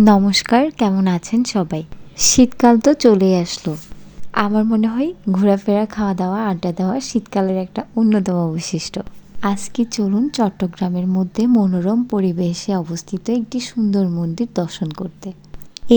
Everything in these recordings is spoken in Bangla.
নমস্কার, কেমন আছেন সবাই? শীতকাল তো চলেই আসলো। আমার মনে হয় ঘোরাফেরা খাওয়া দাওয়া আড্ডা দেওয়া শীতকালের একটা অন্যতম বৈশিষ্ট্য। আজকে চলুন চট্টগ্রামের মধ্যে মনোরম পরিবেশে অবস্থিত একটি সুন্দর মন্দির দর্শন করতে।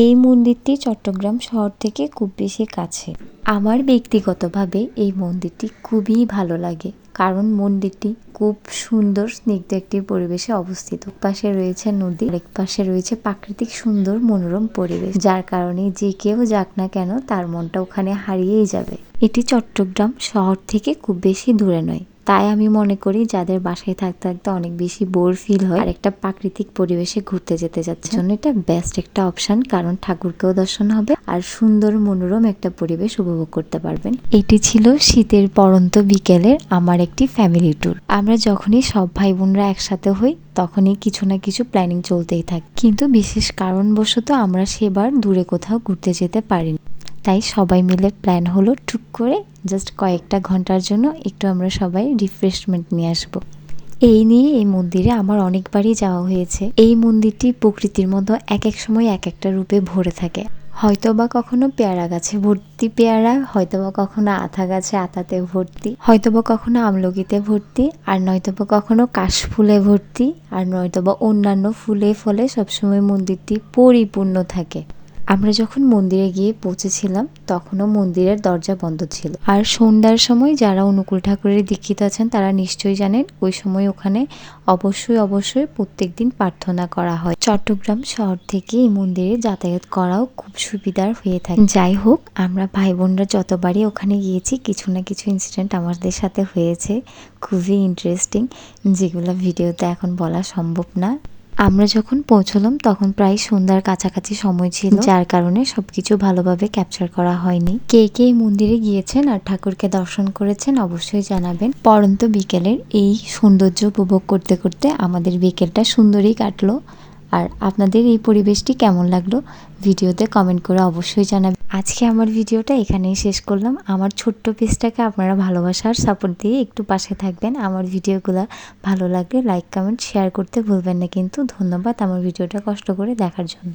এই মন্দিরটি চট্টগ্রাম শহর থেকে খুব বেশি কাছে। আমার ব্যক্তিগতভাবে এই মন্দিরটি খুবই ভালো লাগে, কারণ মন্দিরটি খুব সুন্দর স্নিগ্ধ একটি পরিবেশে অবস্থিত। পাশে রয়েছে নদী এক পাশে রয়েছে প্রাকৃতিক সুন্দর মনোরম পরিবেশ, যার কারণে যে কেউ যাক না কেন তার মনটা ওখানে হারিয়েই যাবে। এটি চট্টগ্রাম শহর থেকে খুব বেশি দূরে নয়। তাই আমি মনে করি যাদের বাসায় থাকতে থাকতে অনেক বেশি বোর ফিল হয় আর একটা প্রাকৃতিক পরিবেশে ঘুরতে যেতে যাচ্ছে। জন্য এটা বেস্ট একটা অপশন কারণ ঠাকুরকেও দর্শন হবে আর সুন্দর মনোরম একটা পরিবেশ উপভোগ করতে পারবেন। এটি ছিল শীতের পরন্ত বিকেলের আমার একটি ফ্যামিলি ট্যুর আমরা যখনই সব ভাই বোনরা একসাথে হই, তখনই কিছু না কিছু প্ল্যানিং চলতেই থাকে। কিন্তু বিশেষ কারণবশত আমরা সেবার দূরে কোথাও ঘুরতে যেতে পারিনি। তাই সবাই মিলে প্ল্যান হলো টুক করে জাস্ট কয়েকটা ঘণ্টার জন্য একটু আমরা সবাই রিফ্রেশমেন্ট নিয়ে আসব। এই নিয়ে এই মন্দিরে আমার অনেকবারই যাওয়া হয়েছে। এই মন্দিরটি প্রকৃতির মতো এক এক সময় এক একটা রূপে ভরে থাকে। হয়তো বা কখনো পেয়ারা গাছে ভর্তি পেয়ারা হয়তো বা কখনো আতা গাছে আতাতে ভর্তি হয়তো বা কখনো আমলকিতে ভর্তি, আর নয়তো বা কখনো কাশফুলে ভর্তি, আর নয়তো বা অন্যান্য ফুলে ফলে সবসময় মন্দিরটি পরিপূর্ণ থাকে। আমরা যখন মন্দিরে গিয়ে পৌঁছেছিলাম, তখনও মন্দিরের দরজা বন্ধ ছিল। আর সন্ধ্যার সময় যারা অনুকূল ঠাকুরের দীক্ষিত আছেন, তারা নিশ্চয়ই জানেন, ওই সময় ওখানে অবশ্যই অবশ্যই প্রত্যেক দিন প্রার্থনা করা হয়। চট্টগ্রাম শহর থেকে এই মন্দিরে যাতায়াত করাও খুব সুবিধার হয়ে থাকে। যাই হোক, আমরা ভাই বোনরা যতবারই ওখানে গিয়েছি, কিছু না কিছু ইনসিডেন্ট আমাদের সাথে হয়েছে। খুবই ইন্টারেস্টিং যেগুলো ভিডিওতে এখন বলা সম্ভব না। আমরা যখন পৌঁছলাম তখন প্রায় সন্ধ্যার কাছাকাছি সময় ছিল যার কারণে সবকিছু ভালোভাবে ক্যাপচার করা হয়নি। কে কে মন্দিরে গিয়েছেন আর ঠাকুরকে দর্শন করেছেন অবশ্যই জানাবেন। পরন্ত বিকেলের এই সৌন্দর্য উপভোগ করতে করতে আমাদের বিকেলটা সুন্দরই কাটলো। আর আপনাদের এই পরিবেশটি কেমন লাগল ভিডিওতে কমেন্ট করে অবশ্যই জানাবেন। আজকে আমার ভিডিওটা এখানেই শেষ করলাম। আমার ছোট্ট পেজটাকে আপনারা ভালোবাসার সাপোর্ট দিয়ে একটু পাশে থাকবেন। আমার ভিডিওগুলো ভালো লাগলে লাইক কমেন্ট শেয়ার করতে ভুলবেন না। কিন্তু ধন্যবাদ আমার ভিডিওটা কষ্ট করে দেখার জন্য।